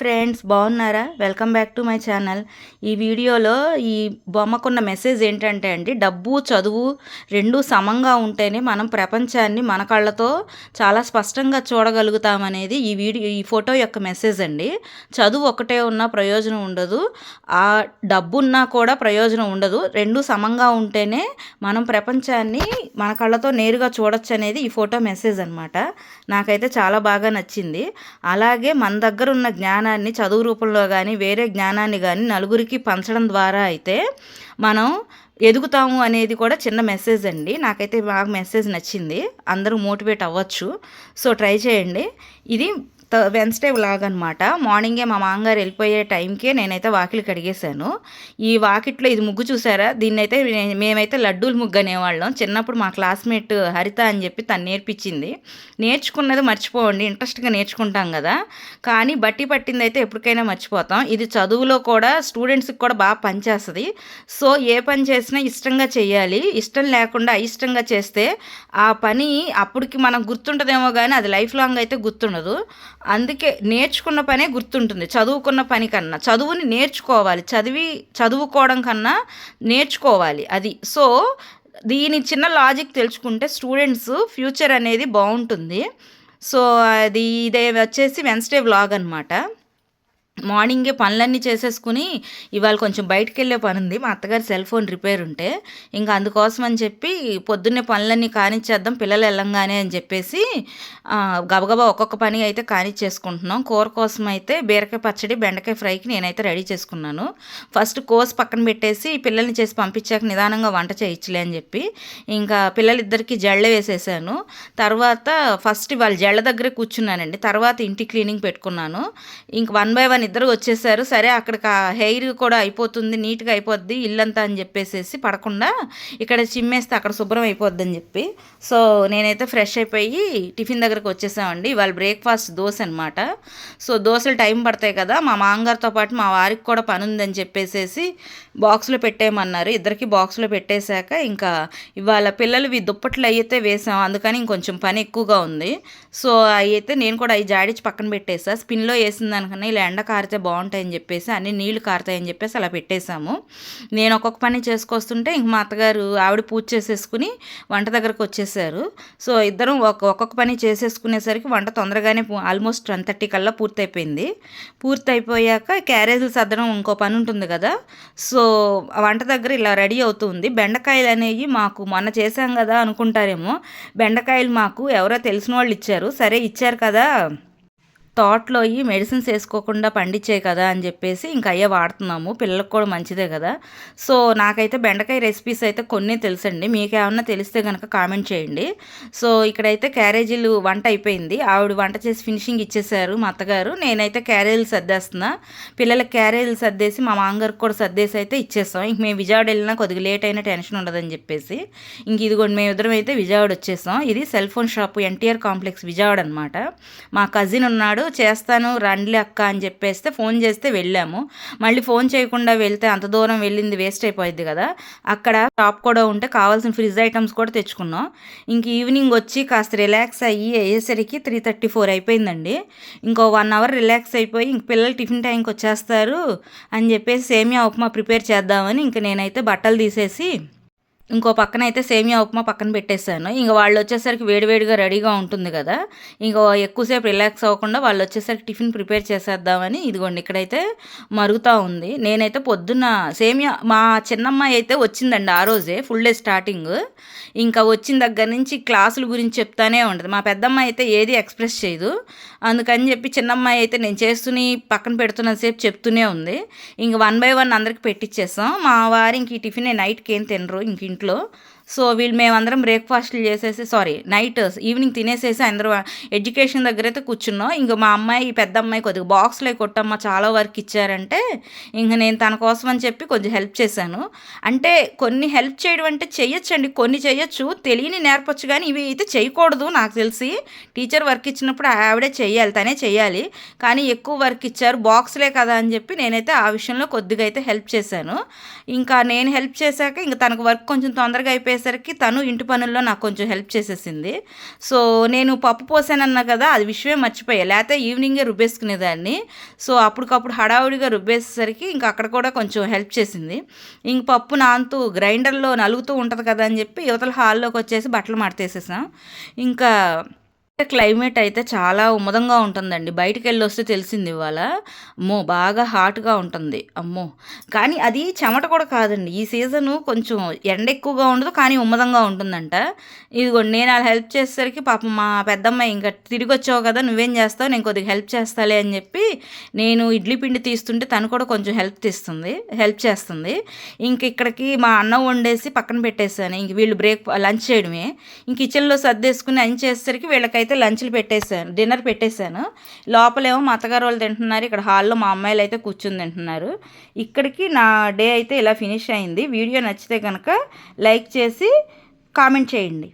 Friends బాగున్నారా? Welcome back to my channel. ఈ వీడియోలో ఈ బొమ్మకున్న మెసేజ్ ఏంటంటే అండి డబ్బు చదువు రెండు సమంగా ఉంటేనే మనం ప్రపంచాన్ని మన కళ్ళతో చాలా స్పష్టంగా చూడగలుగుతామనేది ఈ వీడియో ఈ ఫోటో యొక్క మెసేజ్ అండి. చదువు ఒకటే ఉన్నా ప్రయోజనం ఉండదు. ఆ డబ్బు ఉన్నా కూడా ప్రయోజనం ఉండదు. రెండు సమంగా ఉంటేనే మనం ప్రపంచాన్ని మన కళ్ళతో నేరుగా చూడొచ్చు అనేది ఈ ఫోటో మెసేజ్ అనమాట నాకైతే చాలా బాగా నచ్చింది. అలాగే మన దగ్గర ఉన్న జ్ఞానం జ్ఞానాన్ని చదువు రూపంలో కానీ వేరే జ్ఞానాన్ని కానీ నలుగురికి పంచడం ద్వారా అయితే మనం ఎదుగుతాము అనేది కూడా చిన్న మెసేజ్ అండి. నాకైతే బాగా మెసేజ్ నచ్చింది. అందరూ మోటివేట్ అవ్వచ్చు. సో ట్రై చేయండి. ఇది వెన్స్డే వ్లాగ్ అనమాట మార్నింగే మా మామగారు వెళ్ళిపోయే టైంకే నేనైతే వాకిలి కడిగేశాను. ఈ వాకిట్లో ఇది ముగ్గు చూసారా? దీన్నైతే మేమైతే లడ్డూలు ముగ్గు అనేవాళ్ళం. చిన్నప్పుడు మా క్లాస్మేట్ హరిత అని చెప్పి తను నేర్పించింది. నేర్చుకున్నది మర్చిపోండి ఇంట్రెస్ట్గా నేర్చుకుంటాం కదా. కానీ బట్టి పట్టింది అయితే ఎప్పటికైనా మర్చిపోతాం. ఇది చదువులో కూడా స్టూడెంట్స్కి కూడా బాగా పనిచేస్తుంది. సో ఏ పని చేసినా ఇష్టంగా చేయాలి. ఇష్టం లేకుండా అయిష్టంగా చేస్తే ఆ పని అప్పటికి మనం గుర్తుంటుందేమో కానీ అది లైఫ్ లాంగ్ అయితే గుర్తుండదు. అందుకే నేర్చుకున్న పనే గుర్తుంటుంది. చదువుకున్న పని కన్నా. చదువుని నేర్చుకోవాలి. చదివి చదువుకోవడం కన్నా నేర్చుకోవాలి. అది. సో దీని చిన్న లాజిక్ తెలుసుకుంటే స్టూడెంట్స్ ఫ్యూచర్ అనేది బాగుంటుంది. సో అది ఇదే వచ్చేసి వెన్స్డే వ్లాగ్ అనమాట మార్నింగే పనులన్నీ చేసేసుకుని ఇవాళ కొంచెం బయటకు వెళ్ళే పని ఉంది మా అత్తగారి సెల్ ఫోన్ రిపేర్ ఉంటే ఇంకా అందుకోసం అని చెప్పి పొద్దున్నే పనులన్నీ కానిచ్చేద్దాం పిల్లలు వెళ్ళంగానే అని చెప్పేసి గబగబా ఒక్కొక్క పని అయితే కానిచ్చేసుకుంటున్నాం. కూర కోసం అయితే బీరకాయ పచ్చడి బెండకాయ ఫ్రైకి నేనైతే రెడీ చేసుకున్నాను. ఫస్ట్ కోస్ పక్కన పెట్టేసి పిల్లల్ని చేసి పంపించాక నిదానంగా వంట చేయించలే అని చెప్పి ఇంకా పిల్లలిద్దరికి జళ్ళ వేసేసాను. తర్వాత ఫస్ట్ వాళ్ళ జళ్ళ దగ్గరే కూర్చున్నానండి. తర్వాత ఇంటి క్లీనింగ్ పెట్టుకున్నాను. ఇంక వన్ బై వన్ ఇద్దరు వచ్చేసారు. సరే అక్కడికి ఆ హెయిర్ కూడా అయిపోతుంది నీట్గా అయిపోద్ది ఇల్లంతా అని చెప్పేసేసి పడకుండా ఇక్కడ చిమ్మేస్తే అక్కడ శుభ్రం అయిపోద్ది అని చెప్పి. సో నేనైతే ఫ్రెష్ అయిపోయి టిఫిన్ దగ్గరకు వచ్చేసామండి. ఇవాళ బ్రేక్ఫాస్ట్ దోశ అనమాట సో దోశలు టైం పడతాయి కదా మా మామగారితో పాటు మా వారికి కూడా పని ఉందని చెప్పేసేసి బాక్స్లో పెట్టేయమన్నారు. ఇద్దరికి బాక్స్లో పెట్టేశాక ఇంకా ఇవాళ పిల్లలు ఇవి దుప్పట్లు అయితే వేసాం. అందుకని ఇంకొంచెం పని ఎక్కువగా ఉంది. సో అవి అయితే నేను కూడా అవి జాడించి పక్కన పెట్టేసా. స్పిన్లో వేసిన దానికన్నా ఇలా ఎండ కారితే బాగుంటాయని చెప్పేసి అన్ని నీళ్ళు కారుతాయని చెప్పేసి అలా పెట్టేశాము. నేను ఒక్కొక్క పని చేసుకొస్తుంటే ఇంక మా అత్తగారు ఆవిడ పూజ చేసేసుకుని వంట దగ్గరకు వచ్చేసారు. సో ఇద్దరం ఒక ఒక్కొక్క పని చేసేసుకునేసరికి వంట తొందరగానే ఆల్మోస్ట్ వన్ థర్టీ కల్లా పూర్తయిపోయింది. పూర్తయిపోయాక క్యారేజీలు సర్దడం ఇంకో పని ఉంటుంది కదా. సో వంట దగ్గర ఇలా రెడీ అవుతుంది. బెండకాయలు అనేవి మాకు మొన్న చేశాం కదా అనుకుంటారేమో. బెండకాయలు మాకు ఎవరో తెలిసిన వాళ్ళు ఇచ్చారు. సరే ఇచ్చారు కదా. తోటలో ఈ మెడిసిన్స్ వేసుకోకుండా పండించాయి కదా అని చెప్పేసి ఇంకా అయ్యే వాడుతున్నాము. పిల్లలకు కూడా మంచిదే కదా. సో నాకైతే బెండకాయ రెసిపీస్ అయితే కొన్ని తెలుసండి. మీకు ఏమన్నా తెలిస్తే కనుక కామెంట్ చేయండి. సో ఇక్కడైతే క్యారేజీలు వంట అయిపోయింది. ఆవిడ వంట చేసి ఫినిషింగ్ ఇచ్చేశారు మా అత్తగారు. నేనైతే క్యారేజీలు సర్దేస్తున్నా. పిల్లలకి క్యారేజీలు సర్దేసి మా మామగారికి కూడా సర్దేసి అయితే ఇచ్చేస్తాం. ఇంక మేము విజయవాడ వెళ్ళినా కొద్దిగా లేట్ అయినా టెన్షన్ ఉండదని చెప్పేసి ఇంక ఇదిగోండి మేము ఇద్దరం అయితే విజయవాడ వచ్చేసాం. ఇది cell phone shop NTR complex Vijayawada అనమాట మా కజిన్ ఉన్నాడు చేస్తాను రండి అక్క అని చెప్పేస్తే ఫోన్ చేస్తే వెళ్ళాము. మళ్ళీ ఫోన్ చేయకుండా వెళ్తే అంత దూరం వెళ్ళింది వేస్ట్ అయిపోయింది కదా. అక్కడ షాప్ కూడా ఉంటే కావాల్సిన ఫ్రిడ్జ్ ఐటమ్స్ కూడా తెచ్చుకున్నాం. ఇంక ఈవినింగ్ వచ్చి కాస్త రిలాక్స్ అయ్యి అయ్యేసరికి త్రీ థర్టీ ఫోర్ అయిపోయిందండి. ఇంకో వన్ అవర్ రిలాక్స్ అయిపోయి ఇంక పిల్లలు టిఫిన్ టైంకి వచ్చేస్తారు అని చెప్పేసి సేమియా ఉప్మా ప్రిపేర్ చేద్దామని ఇంక నేనైతే బట్టలు తీసేసి ఇంకో పక్కన అయితే సేమియా ఉప్మా పక్కన పెట్టేశాను. ఇంక వాళ్ళు వచ్చేసరికి వేడివేడిగా రెడీగా ఉంటుంది కదా. ఇంకో ఎక్కువసేపు రిలాక్స్ అవ్వకుండా వాళ్ళు వచ్చేసరికి టిఫిన్ ప్రిపేర్ చేసేద్దామని ఇదిగోండి ఇక్కడైతే మరుగుతూ ఉంది. నేనైతే పొద్దున్న సేమియా మా చిన్నమ్మాయి అయితే వచ్చిందండి ఆ రోజే ఫుల్ డే స్టార్టింగ్ ఇంకా వచ్చిన దగ్గర నుంచి క్లాసుల గురించి చెప్తానే ఉంటుంది. మా పెద్దమ్మాయి అయితే ఏది ఎక్స్ప్రెస్ చేయదు. అందుకని చెప్పి చిన్నమ్మాయి అయితే నేను చేస్తూనే పక్కన పెడుతున్నంతసేపు చెప్తూనే ఉంది. ఇంక వన్ బై వన్ అందరికి పెట్టించేసాం మా వారు ఇంక ఈ టిఫిన్ నైట్కి ఏం తినరు ఇంక ఇంట్లో. సో వీళ్ళు మేమందరం బ్రేక్ఫాస్ట్లు చేసేసి సారీ నైట్ ఈవినింగ్ తినేసేసి అందరూ ఎడ్యుకేషన్ దగ్గర అయితే కూర్చున్నాం. ఇంక మా అమ్మాయి ఈ పెద్ద అమ్మాయి కొద్దిగా బాక్స్లో కొట్టమ్మ చాలా వర్క్ ఇచ్చారంటే ఇంక నేను తన కోసం అని చెప్పి కొంచెం హెల్ప్ చేశాను. అంటే కొన్ని హెల్ప్ చేయడం అంటే చేయొచ్చండి కొన్ని చేయొచ్చు తెలియని నేర్పచ్చు కానీ ఇవి అయితే చేయకూడదు నాకు తెలిసి. టీచర్ వర్క్ ఇచ్చినప్పుడు ఆవిడే చేయాలి తనే చేయాలి కానీ ఎక్కువ వర్క్ ఇచ్చారు బాక్స్లే కదా అని చెప్పి నేనైతే ఆ విషయంలో కొద్దిగా అయితే హెల్ప్ చేశాను. ఇంకా నేను హెల్ప్ చేశాక ఇంకా తనకు వర్క్ కొంచెం తొందరగా అయిపోయి అయ్యేసరికి తను ఇంటి పనుల్లో నాకు కొంచెం హెల్ప్ చేసేసింది. సో నేను పప్పు పోసానన్నా కదా అది విషయమే మర్చిపోయా. లేకపోతే ఈవినింగే రుబ్బేసుకునేదాన్ని. సో అప్పటికప్పుడు హడావుడిగా రుబ్బేసేసరికి ఇంకా అక్కడ కూడా కొంచెం హెల్ప్ చేసింది. ఇంక పప్పు నాంతూ గ్రైండర్లో నలుగుతూ ఉంటుంది కదా అని చెప్పి యువతల హాల్లోకి వచ్చేసి బట్టలు మడతేసేసాం ఇంకా క్లైమేట్ అయితే చాలా ఉమ్మదంగా ఉంటుందండి. బయటికి వెళ్ళి వస్తే తెలిసింది ఇవాళ. అమ్మో బాగా హాట్గా ఉంటుంది. అమ్మో. కానీ అది చెమట కూడా కాదండి. ఈ సీజను కొంచెం ఎండ ఎక్కువగా ఉండదు కానీ ఉమ్మదంగా ఉంటుందంట. ఇదిగోండి నేను అలా హెల్ప్ చేసేసరికి పాపం మా పెద్దమ్మాయి ఇంకా తిరిగి వచ్చావు కదా నువ్వేం చేస్తావు? నేను కొద్దిగా హెల్ప్ చేస్తాలే అని చెప్పి నేను ఇడ్లీ పిండి తీస్తుంటే తను కూడా కొంచెం హెల్ప్ తీస్తుంది హెల్ప్ చేస్తుంది. ఇంక ఇక్కడికి మా అన్న వండేసి పక్కన పెట్టేశాను. ఇంక వీళ్ళు బ్రేక్ లంచ్ చేయడమే. ఇంక కిచెన్లో సర్దేసుకుని అని చేసేసరికి వీళ్ళకైతే అయితే లంచ్లు పెట్టేశాను డిన్నర్ పెట్టేశాను. లోపలేమో మా అత్తగారు వాళ్ళు తింటున్నారు ఇక్కడ హాల్లో మా అమ్మాయిలు అయితే కూర్చుని తింటున్నారు. ఇక్కడికి నా డే అయితే ఇలా ఫినిష్ అయింది. వీడియో నచ్చితే కనుక లైక్ చేసి కామెంట్ చేయండి.